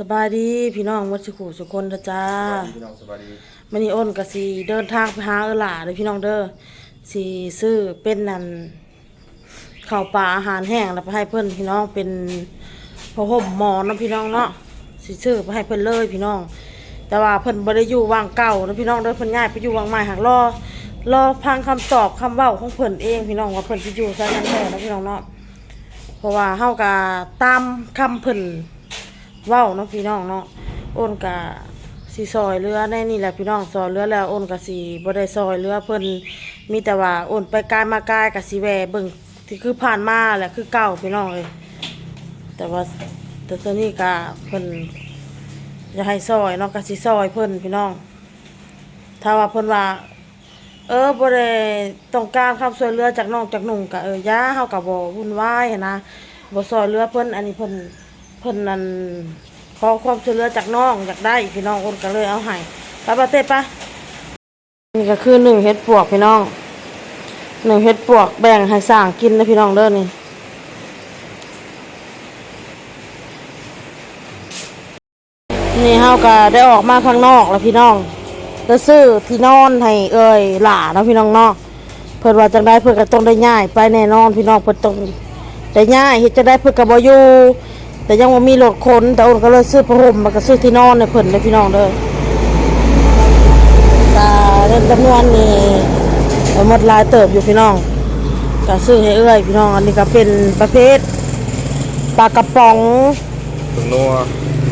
สบายดีพี่น้องวัดสุขุสุคนนะจ้าสวัสดีพี่น้องสวัสดีมันนี่อ้นก็สิเดินทางไปหาเออหล่าเลยพี่น้องเด้อสิซื้อเป็นนั่นข้าวปลาอาหารแห้งแล้วไปให้เพื่อนพี่น้องเป็นพอห่มหมอนเนาะพี่น้องเนาะสิซื้อไปให้เพื่อนเลยพี่น้อง แต่ว่าเพิ่นบ่ได้อยู่วางเก่าเนาะพี่น้องเด้อเพิ่นย้ายไปอยู่วางใหม่หากรอรอฟังคำตอบคำเว้าของเพิ่นเองพี่น้องว่าเพิ่นสิอยู่ซะนั่นแท้เนาะพี่น้องเนาะเพราะว่าเฮาก็ตามคำเพิ่น เว้าเนาะพี่น้องเนาะโอนกะสีซอยเรือในนี่แหละพี่น้องซอยเรือแล้วโอนกะสีบ่ได้ซอยเรือเพิ่นมีแต่ว่าโอนไปกายมากายกะสีแหวเบิ่งที่คือผ่านมาแหละคือเก่าพี่น้องเลยแต่ว่าแต่ตอนนี้กะเพิ่นจะให้ซอยเนาะกะสีซอยเพิ่นพี่น้อง ถ้าว่าเพิ่นว่า เออบ่ได้ต้องการคำช่วยเหลือจากน้องจากหนุ่งกะเออย่าเฮาก็บ่วุ่นวายนะบ่ซอยเหลือเพิ่นอันนี้เพิ่น เพิ่นนั่นขอความช่วยเหลือจากน้องอยากได้พี่น้องคนก็เลยเอาให้ไปปะเทศปะนี่ก็คือหนึ่งเฮ็ดปวกพี่น้องหนึ่งเฮ็ดปวกแบ่งให้สร้างกินนะพี่น้องเด้อนี่นี่เฮาก็ได้ออกมาข้างนอกแล้วพี่น้องแล้วซื้อที่นอนให้เอ่ยหล่าเนาะพี่น้องเนาะเพิ่นว่าจังได้เพิ่นก็ต้องได้ย้าย ไปแน่นอนพี่น้องเพิ่นต้องแต่ย่าเฮ็ดจะได้เพิ่นก็บ่อยู่ แต่ยังบ่มีรถขนแต่โอนก็เลยซื้อผ้าห่มแล้วก็ซื้อที่นอนให้เพิ่นเลยพี่น้องเด้อก็เงินจำนวนนี่เอาหมดหลายเติบอยู่พี่น้องก็ซื้อให้เอื้อยพี่น้องอันนี้ก็เป็นประเภทปลากระป๋องถึงนัว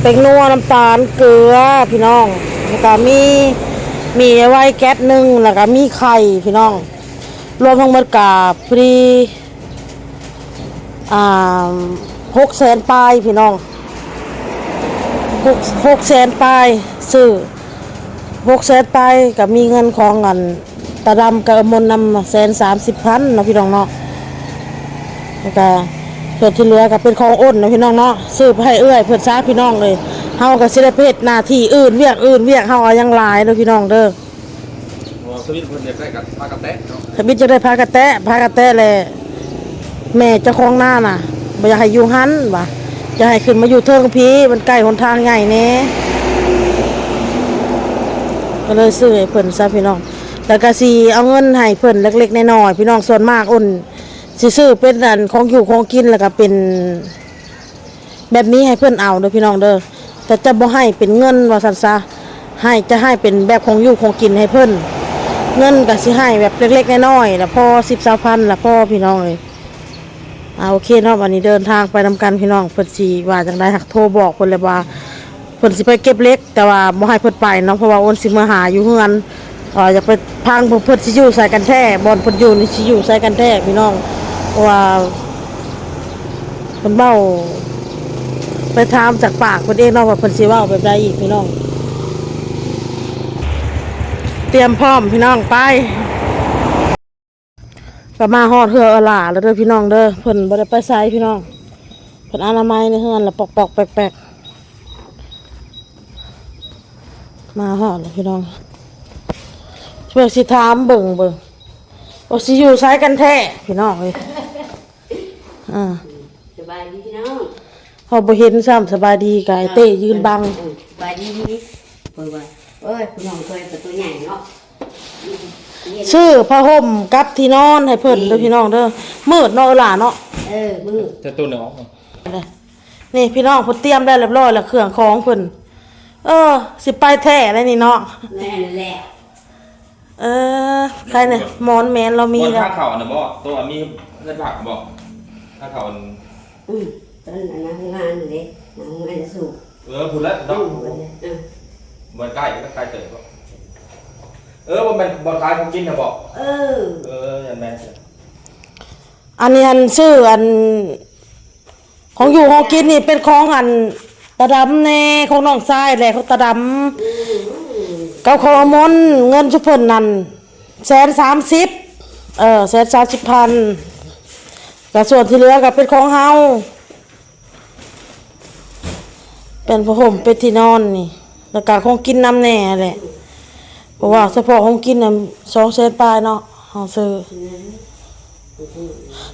เป็งนัวน้ำตาลเกลือพี่น้องแล้วก็มีมีไว้แก๊สหนึงแล้วก็มีไข่พี่น้อง รวมทั้งหมดกับพอดีอ่า หกแสนปลายพี่น้องหกหกแสนปลายซื้อหกแสนปลายกับมีเงินของเงินตาดำกับมนต์นำแสนสามสิบพันเนาะพี่น้องเนาะแล้วก็ส่วนที่เหลือก็เป็นของอ้นเนาะพี่น้องเนาะซื้อไปให้เอื้อยเพื่อนซาพี่น้องเลยเฮากับศิลปเพศหน้าที่อื่นเวียกอื่นเวียกเฮาเอายังหลายเนาะพี่น้องเด้อหัวสวิตเพิ่นอยากได้กับปลากระแตะเนาะถ้าบิดจะได้พากระแตะพากระแตะเลยแม่เจ้าของหน้าน่ะ บ่อยากให้อยู่หันว่ะจะให้ขึ้นมาอยู่เทิงพีมันใกล้หนทางใหญ่แน่ก็เลยซื้อให้เพิ่นซะพี่น้อง แล้วก็สิเอาเงินให้เพิ่นเล็กๆน้อยๆพี่น้องส่วนมากอ้นสิซื้อเป็นอันของอยู่ของกินแล้วก็เป็น แบบนี้ให้เพิ่นเอาเด้อพี่น้องเด้อแต่จะบ่ให้เป็นเงินว่าซั่นซะให้จะให้เป็นแบบของอยู่ของกินให้เพิ่นเงินก็สิให้แบบเล็กๆน้อยๆแล้วพอสิบสามพันแล้วพ่อพี่น้องเลย อ่าโอเคเนาะวันนี้เดินทางไปนำกันพี่น้องเพิ่นสิว่าจังได้หักโทรบอกเพิ่นเลยว่าเพิ่นสิไปเก็บเล็ก แต่ว่าบ่ให้เพิ่นไปเนาะเพราะว่าโอนสิมาหาอยู่เฮือนเอ่ออยากไปพังเพิ่นเพิ่นสิอยู่ใส่กันแท้บอนเพิ่นอยู่นี่สิอยู่ใส่กันแท้พี่น้องเพราะว่าเพิ่นเว้าไปถามจากปากเพิ่นเองเนาะว่าเพิ่นสิเว้าแบบใดอีกพี่น้อง เตรียมพร้อมพี่น้องไป ก็มาฮอดเฮือเอาหล่าแล้วเด้อพี่น้องเด้อเพิ่นบ่ได้ไปไสพี่น้องเพิ่นอนามัยในเฮือนแล้วปอกๆแปลกๆมาฮอดแล้วพี่น้องช่วยสิถามเบิ่งเบิ่งว่าสิอยู่ไสกันแท้พี่น้องเอ้ยอ่าสบายดีพี่น้องเฮาบ่เห็นซ้ำสบายดีกายเต้ยืนบังเออสบายดีดีเปิดว่าเอ้ยพี่น้องเคยกับตัวใหญ่เนาะ ซื้อผ้าห่มกับที่นอนให้เพิ่นเด้อพี่น้องเด้อมืดเนาะเอาหล่าเนาะเออมือจะตัวหนึ่งออกนี่พี่น้องเพิ่นเตรียมได้เรียบร้อยแล้วเครื่องของเพิ่นเออ สิไปแท้เลยนี่เนาะแม่นั่นแหละเออใครเนี่ยหมอนแมนเรามีมีแล้วข้าเข่าน่ะบ่ตัวมีเงินผักบ่ข้าเข่าอันอืมตอนนั้นนะงานเลยงานงานจะสูบเออพูดแล้วต้อเนาะงเออมันใกล้ก็ใกล้เติบบ่ เออบ่แม่นบ่ขายของกินน่ะบ่เออ เออยันแม่นอันนี้อันซื้ออัน ของอยู่ของกินนี่เป็นของอันตาดำแน่ของน้องชายแหละของตาดำเก้าของอมนเงินชุบเพิ่นนั่นแสนสามสิบเออแสนสามสิบพันแต่ส่วนที่เหลือก็เป็นของเฮาเป็นผ้าห่มเป็นที่นอนนี่แล้วก็ของกินน้ำแน่แหละ เพราะว่าเฉพาะของกินน่ะสองแสนปลายเนาะเฮาซื้อ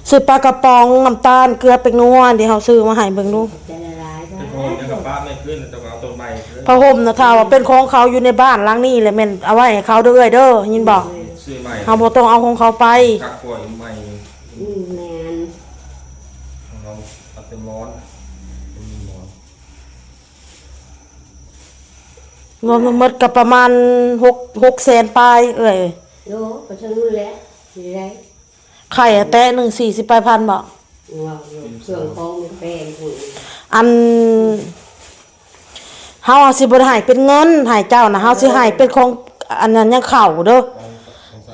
ซื้อปลากระป๋องน้ำตาลเกลือเป็กนัวเดี๋ยวเขาซื้อมาให้เบิ่งดูใจละลายเป็นโพนนะครับกับป้าไม่ขึ้นจะเอาต้นไม้ขึ้นผ้าห่มนะถ้าว่าเป็นของเขาอยู่ในบ้านหลังนี้แหละแม่นเอาไว้ให้เขาเด้อเอ้ยเด้อยินบอกซื้อใหม่เฮาบ่ต้องเอาของเขาไปกักป่วยใหม่ อืมแมน ของเราเอาเป็นร้อนเป็นหมอน รวมทั้งหมดก็ประมาณ6 6แสนปลายเอ้ยโยก็ฉันรู้แล้วสิได้ไข่อะแตะหนึ่งสี่สิบปลายพันบ่ว่าเครื่องของมันแพงหุ่นอันเฮาอะสิบ่ได้ให้เป็นเงินให้เจ้านะเฮาสิให้เป็นของอันนั้นยังเข้าเด้อ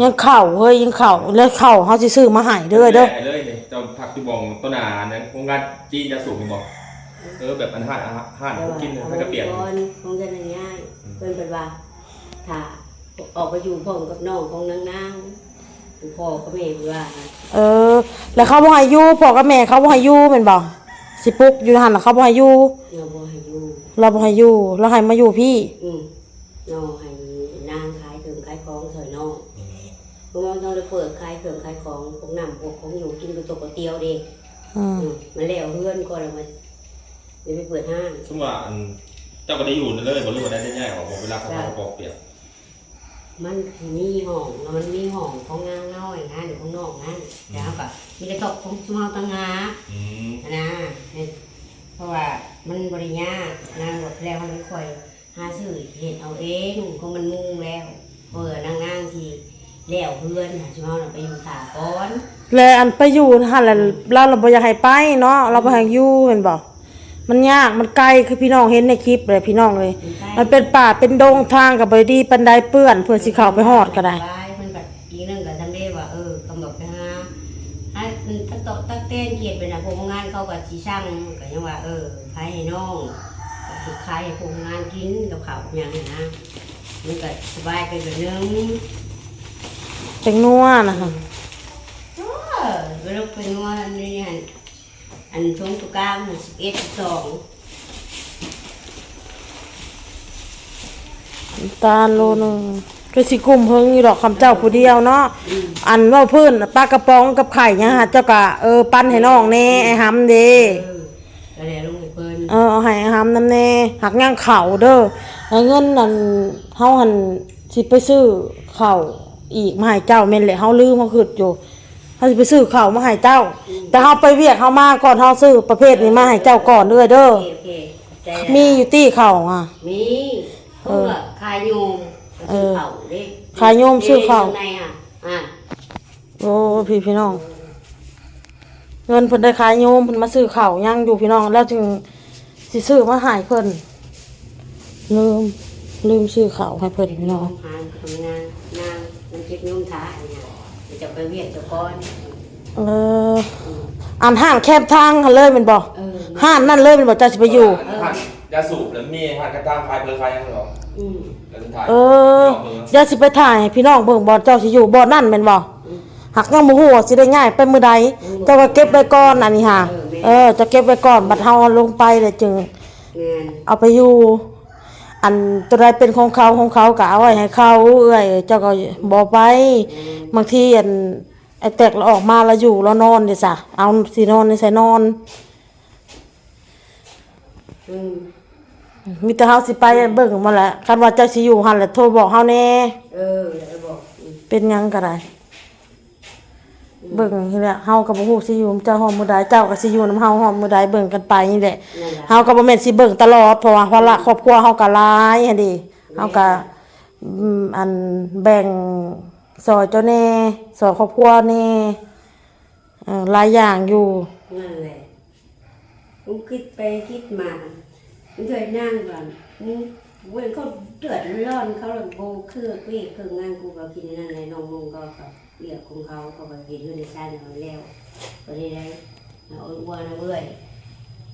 ยังเข้าเฮ้ยยังเข้าแล้วเข้าเฮาสิซื้อมาให้เด้อเด้อแหละเลยเนี่ยเจ้าผักที่บองต้นหนานะโรงงานจีนจะสูงที่บอกเออแบบอันห่านอาหารแต่ว่ากินเอาให้ไว้กระเปียกก่อนคงจะง่ายๆเพิ่นเป็นว่าถ้าออกไปอยู่พร้อมกับน้องของนางนางพ่อก็แม่ว่าเออ แล้วเขาบ่ให้อยู่พ่อกับแม่เขาบ่ให้อยู่แม่นบ่สิปลุกอยู่หั่นน่ะเขาบ่ให้อยู่เราบ่ให้อยู่เราบ่ให้อยู่เราให้มาอยู่พี่ อืมน้องให้นางขายถึงขายของเถอะน้องเพราะว่าต้องเลยเปิดขายเครื่องขายของพวกน้ำพวกของอยู่กินก๋วยตกก๋วยเตี๋ยวเด็อืมมันแล้วเพื่อนก่อนแล้วมันเดี๋ยวไปเปิดห้างสมมติว่าอันเจ้าก็ได้อยู่นั่นเลยบนรู้ว่าได้ง่ายๆออกบอกเวลาเขาเอาปอกเปียกมันมีห้องแล้วมันมีห้องของงานน้อยนะเดี๋ยวของนอกนั่นแล้วก็มีกระจกของสมาตังงาอืมนะเนี่ยเพราะว่ามันบริยากนางหมดแล้วมันค่อยหาซื้อเห็ดเอาเองของมันมุ่งแล้วเปิดนางนางทีแล้วเพื่อนหาชิมาเราไปอยู่ขาก่อนแล้วอันไปอยู่หั่นแหละเราเราบ่อยากให้ไปเนาะเราบ่ให้อยู่เห็นบ่ มันยากมันไกลคือพี่น้องเห็นในคลิปเลยพี่น้องเลย มันเป็นป่าเป็นดงทางกับบดีปันไดเปื้อนเพื่อสิเข้าไปฮอดก็ได้ไปมันแบบอีกเรื่องกับทำได้ว่าเออกำหนดไปหาให้ตั้งโต๊ะตั้งเต้นเกียรติเป็นอะพวกงานเขากับชีช่างก็ยังว่า เออขายให้น้องก็คือขายให้พวกงานกินกับข้าวกับอย่างนี้นะมันก็สบายไปแบบนึงเป็นนัวนะคะเออเวลาเป็นว่าอันนี้อัน อันช่วงตุกามสิบเอ็ดสิบสองน้ำตาลโลนึงก็สิกุมเพิ่งอยู่ดอกคำเจ้าผู้เดียวเนาะอันเว่าเพิ่นปลากระป๋องกับไข่เนี่ยฮะเจ้ากะเออปั้นให้น้องแน่ไอ้หำเด้เออก็เลยลงไปเพิ่นเออเอาให้ไอ้หำนำแน่หักย่างเข่าเด้อแล้วเงินนั่นเฮาหันสิไปซื้อเข่าวอีกมาให้เจ้าแม่นแหละเฮาลืมเฮาคิดอยู่ เฮาสิไปซื้อเข่าวมาให้เจ้า แต่เฮาไปเวียกเฮามาก่อนเฮาซื้อประเภทนี้มาให้เจ้าก่อนเด้อเด้อ โอเคโอเคใจละมีอยู่ตี้เข่าวอะ มีเพื่อขายโยมซื้อเขาเด้ขายโยมซื้อข้าวในอะอะโอ้พี่พี่น้อง เงินเพิ่นได้ขายโยมเพิ่นมาซื้อข้าวยังอยู่พี่น้องแล้วจึงสิซื้อมาใหายเพิ่นลืมลืมซื้อข้าวให้เพิ่นพี่น้องหาทำงานนางมันเก็บโยมท้าอันเนี้ยเดี๋ยว จะไปเวียดเจ้าก้อนเอออ่านห้างแคบทางหั่นเลยแม่นบ่เออห้างนั่นเลยแม่นบ่เจ้าสิไปอยู่ห่านยาสูบแล้วมีห่านกระตามคลายเพลคลายยังหรออืมแล้วถึงถ่ายเออเดี๋ยวสิไปถ่ายให้พี่น้องเบิ่งบ่เจ้าสิอยู่บ่นั่นแม่นบ่หักยังบ่ฮู้ว่าสิได้ง่ายไปมื้อใดเจ้าก็เก็บไว้ก่อนอันนี้ค่ะเออจะเก็บไว้ก่อนบัดเฮาลงไปแล้วจึง งานเอาไปอยู่ อันตัวใดเป็นของเขาของเขาก็เอาไว้ให้เขาเอ้อยเจ้าก็บอกไปบางทีอันไอ้แตกเราออกมาเราอยู่เรานอนเดี๋ยวสะเอาสีนอนในใส่นอนอืมมีแต่เฮาสิไปเบิ่งมาแหละคันว่าเจ้าสิอยู่หั่นแหละโทรบอกเฮาแน่เออแล้วบอกอืมเป็นหยังก็ได้ เบิ่งนี่แหละเฮาก็บ่ฮู้สิอยู่เจ้าฮอดมื้อใดเจ้าก็สิอยู่นำเฮาฮอดมื้อใดเบิ่งกันไปนี่แหละนั่นแหละเฮาก็บ่แม่นสิเบิ่งตลอดเพราะว่าภาระครอบครัวเฮาก็หลายหั่นดิเฮาก็อืมอันแบ่งซอยเจ้าแน่ซอยครอบครัวแน่เอ่อหลายอย่างอยู่ นั่นแหละผมคิดไปคิดมาผมเคยนั่งก่อนอืมเว้ยเขา เดือดร้อนเขาเลยโบเครื่องเวียกเครื่องงานกูก็กินนั่นเลยน้องลุงก็กับเรียกของเขาเขาก็กินอยู่ในชาติเขาแล้วก็ได้ได้เอาอ้วนเอาเว้ย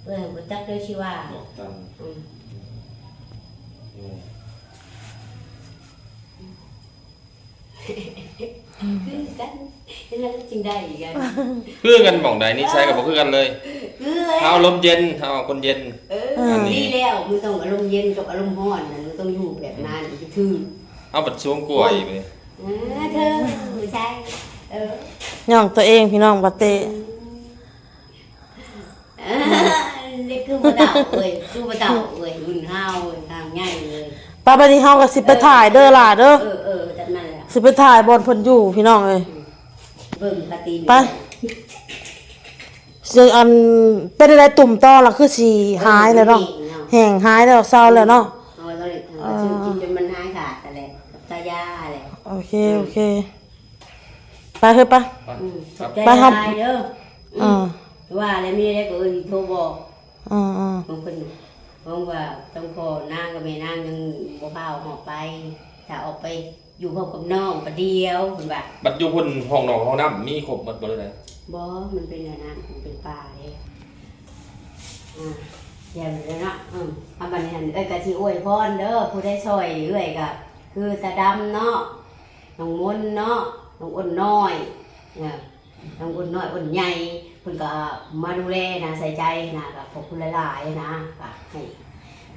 เว้ยกูจักด้วยชีว่าบอกตามอืมอืม คือกันแล้วจริงได้อีกอันเพื่อกันบอกใดนี่ใช้กับบอกคือกันเลยคือเอาลมณ์เย็นเอาคนเย็น เออดีแล้วมึงต้องอารมณ์เย็นกับอารมณ์ร้อนนะมึงต้องอยู่แบบนั้นคือเอาบัดช่วงกล้วยไปเออเธอไม่ใช่เออย่องตัวเองพี่น้องบ่เตะเออเล็กคือบ่เต่าเอ้ยคือบ่เต่าเอ้ยรุ่นห้าวเอ้ยทางใหญ่เลยป้าบัดนี้เฮาก็สิไปถ่ายเด้อล่ะเด้อเออเออจังนั้นแหละ สิไปถ่ายบอนเพิ่นอยู่พี่น้องเอ้ยเบิ่งกะตีนไปสิอันเป็นอะไรตุ่มต่อล่ะคือสิหายแล้วเนาะแห้งหายแล้วเศร้าแล้วเนาะเอาไว้ก็เลยเอาซื้อกินจนมันหายขาดแต่แหละกับตายาแหละโอเคโอเคไปเถอะปะไปอืมครับใจไปครับลายเด้ออ่าว่าแล้วมีอะไรก็เอ้ยโทรบอกอ่าอ่าบางคนบางว่าต้องพอนางกับแม่นางยังบ่พาออกไป ถ้าออกไป อยู่พร้อมกับน้องประเดียวเพิ่นว่าบัดอยู่พุ่นห้องนอนห้องน้ำมีครบหมดบ่เลยนะบ่มันเป็นอย่างนั้นมันเป็นป่าเด้อ่าอย่าเลยเนาะอืมอันบัดนี้หั่นเอ้ยก็สิอวยพรเด้อผู้ได้ช่วยเอ้ยก็คือตาดำเนาะน้องมนต์เนาะน้องอ้นน้อยเนี่ยน้องอ้นน้อยอ้นใหญ่เพิ่นก็มาดูแลนะใส่ใจนะก็ขอบคุณหลายๆนะก็ให้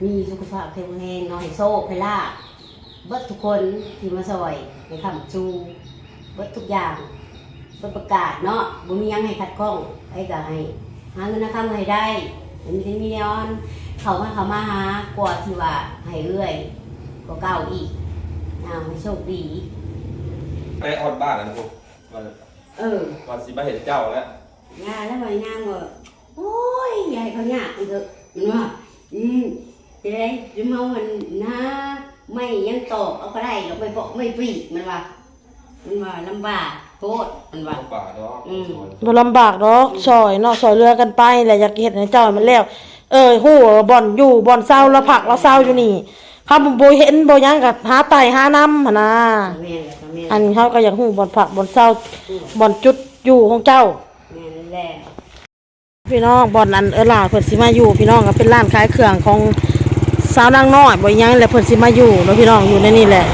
มีสุขภาพแข็งแรงเนาะให้โชคให้ลาภ เบิดทุกคนที่มาช่วยให้คำจูเบิดทุกอย่างเปิดประกาศเนาะบ่มีหยังให้ขัดข้องไอ้ก็ให้หาเงินนะครับให้ได้มีที่มีย้อนเขามาเขามาหากว่าที่ว่าให้เรื่อยก็เก่าอีกอ้าวให้โชคดีไปออดบ้านแล้วนะพวกว่าเออว่าสิมาเห็นเจ้าแล้วงานแล้วมานางว่าโอ้ยยายเขาหยาบเถอะมันว่าอืมจะได้จะมามันนะ ไม่ยังตอบเอาก็ได้เราไม่บอกไม่ปรีมันว่ามันว่าลำบากโทษมันว่าเข้าป่าเนาะอืม สวนบ่ลำบากดอกซอยเนาะซอยเรือกันไปแหละอยากเฮ็ดให้เจ้ามันแล้ว เอ้ยฮู้ว่าบ่อนอยู่บ่อนเศร้าแล้วผักแล้วเศร้าอยู่นี่คำบ่เห็นบ่หยังก็หาไตหาน้ำหั่นน่ะแม่นแหละแม่นอันเขาก็อยากฮู้บ่อนผักบ่อนเศร้าบ่อนจุดอยู่ของเจ้า แม่นแหละ พี่น้องบ่อนอันเออล่าเพิ่นสิมาอยู่พี่น้องก็เป็นร้านขายเครื่องของ สาวนางน้อยบ่หยังแหละเพิ่นสิมาอยู่เนาะพี่น้องอยู่ในนี่แหละ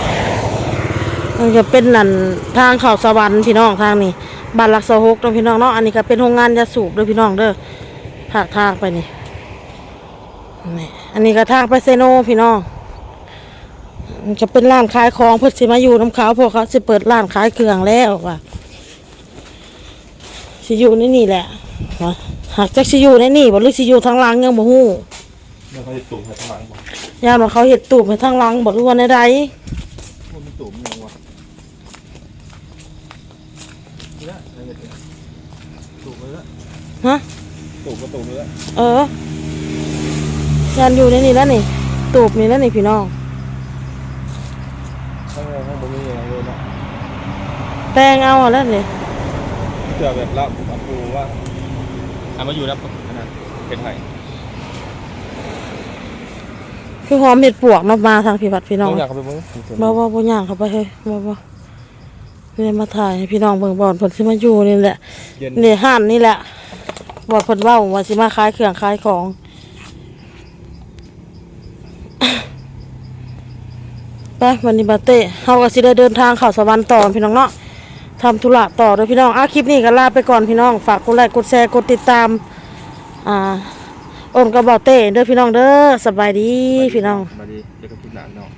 มันจะเป็นนั่นทางเขาสวรรค์พี่น้องทางนี้บ้านหลักสะหกเนาะพี่น้องเนาะอันนี้ก็เป็นโรงงานยาสูบเด้อพี่น้องเด้อภาคทางไปนี่นี่อันนี้ก็ทางไปเซโนพี่น้องมันจะเป็นร้านขายของเพิ่นสิมาอยู่น้ำเขาพวกเขาสิเปิดร้านขายเครื่องแล้วว่ะสิอยู่ในนี่แหละหากจักสิอยู่ในนี่บ่หรือสิอยู่ทางหลังยังบ่ฮู้ เมื่อเขาจะตุ่มให้ข้างหลังบ่ย่านว่าเขาเฮ็ดตูบให้ทางหลังบ่รู้ว่าในใดมันมีตุ่มยังวะเนี่ยอะไรเนี่ยตุ่มไปแล้วฮะ ตุ่มก็ตุ่มไปแล้วเออย่านอยู่ในนี่แล้วนี่ ตูบนี่แล้วนี่พี่น้อง ข้างในข้างบนมีอะไรเลยเนาะแปลงเอาอะแล้วนี่เผื่อแบบรับรับรู้ว่าเอามาอยู่นะอันนั้นเป็นไห้ คือหอมเห็ดปวกเนาะมาทางพี่วัดพี่น้องต้องอยากเข้าไปมึงบ่บ่บ่ย่างเข้าไปเฮ้ยบ่บ่นี่มาถ่ายให้พี่น้องเบิ่งบ่อนเพิ่นสิมาอยู่นี่แหละเย็นนี่ห้านนี่แหละบ่เพิ่นเว้าว่าสิมาขายเครื่องขายของไปวันนี้บาเต้เฮาก็สิได้เดินทางเข้าสวรรค์ต่อพี่น้องเนาะทำธุระต่อเด้อพี่น้องอะคลิปนี้ก็ลาไปก่อนพี่น้อง ฝากกดไลค์กดแชร์กดติดตาม อ่าโอนก็บบาเต้เด้อพี่น้องเด้อสบายดีพี่น้อง มาดีเจอกันที่หลานเนาะ